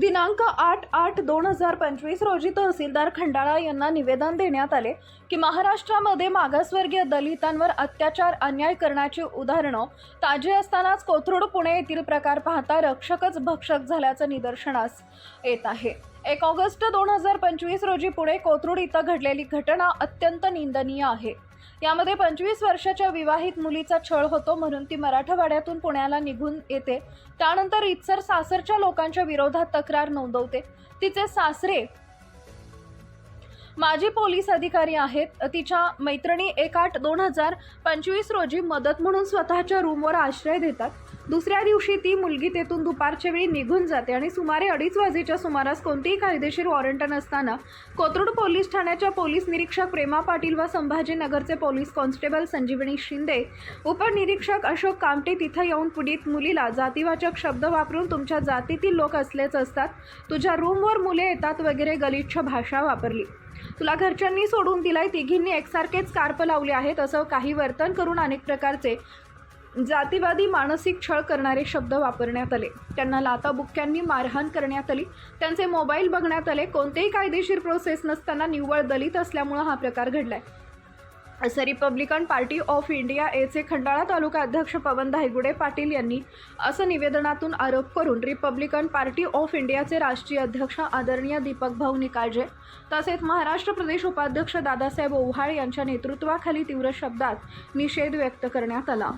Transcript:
दिनांक आठ आठ दोन हजार पंचवीस रोजी तहसीलदार खंडाळा यांना निवेदन देण्यात आले की महाराष्ट्रामध्ये मागासवर्गीय दलितांवर अत्याचार अन्याय करण्याची उदाहरणं ताजी असतानाच कोथरूड पुणे येथील प्रकार पाहता रक्षकच भक्षक झाल्याचं निदर्शनास येत आहे. एक ऑगस्ट दोन हजार पंचवीस रोजी पुणे कोथरूड इथं घडलेली घटना अत्यंत निंदनीय आहे. यामध्ये पंचवीस वर्षाच्या विवाहित मुलीचा छळ होतो म्हणून ती मराठवाड्यातून पुण्याला निघून येते. त्यानंतर इतसर सासरच्या लोकांच्या विरोधात तक्रार नोंदवते. तिचे सासरे माजी पोलीस अधिकारी आहेत. तिच्या मैत्रिणी एक आठ दोन हजार पंचवीस रोजी मदत म्हणून स्वतःच्या रूमवर आश्रय देतात. दुसऱ्या दिवशी ती मुलगी तेथून दुपारच्या वेळी निघून जाते आणि सुमारे अडीच वाजेच्या सुमारास कोणतीही कायदेशीर वॉरंट नसताना कोथरूड पोलीस ठाण्याच्या पोलीस निरीक्षक प्रेमा पाटील व संभाजीनगरचे पोलीस कॉन्स्टेबल संजीवनी शिंदे उपनिरीक्षक अशोक कामटे तिथं येऊन पीडित मुलीला जातीवाचक शब्द वापरून तुमच्या जातीतील लोक असलेच असतात. तुझ्या रूमवर मुले येतात वगैरे गलिच्छ भाषा वापरली. तुला घरच्यांनी सोडून दिलाय तिघींनी एकसारखेच कार्प लावले आहेत असं काही वर्तन करून अनेक प्रकारचे जातीवादी मानसिक छळ करणारे शब्द वापरण्यात आले. त्यांना लाताबुक्क्यांनी मारहाण करण्यात आली. त्यांचे मोबाईल बघण्यात आले. कोणतेही कायदेशीर प्रोसेस नसताना निव्वळ दलित असल्यामुळं हा प्रकार घडलाय. असं रिपब्लिकन पार्टी ऑफ इंडिया एचे खंडाळा तालुका अध्यक्ष पवन धायगुडे पाटील यांनी असं निवेदनातून आरोप करून रिपब्लिकन पार्टी ऑफ इंडियाचे राष्ट्रीय अध्यक्ष आदरणीय दीपक भाऊ निकाळजे तसेच महाराष्ट्र प्रदेश उपाध्यक्ष दादासाहेब ओव्हाळ यांच्या नेतृत्वाखाली तीव्र शब्दात निषेध व्यक्त करण्यात आला.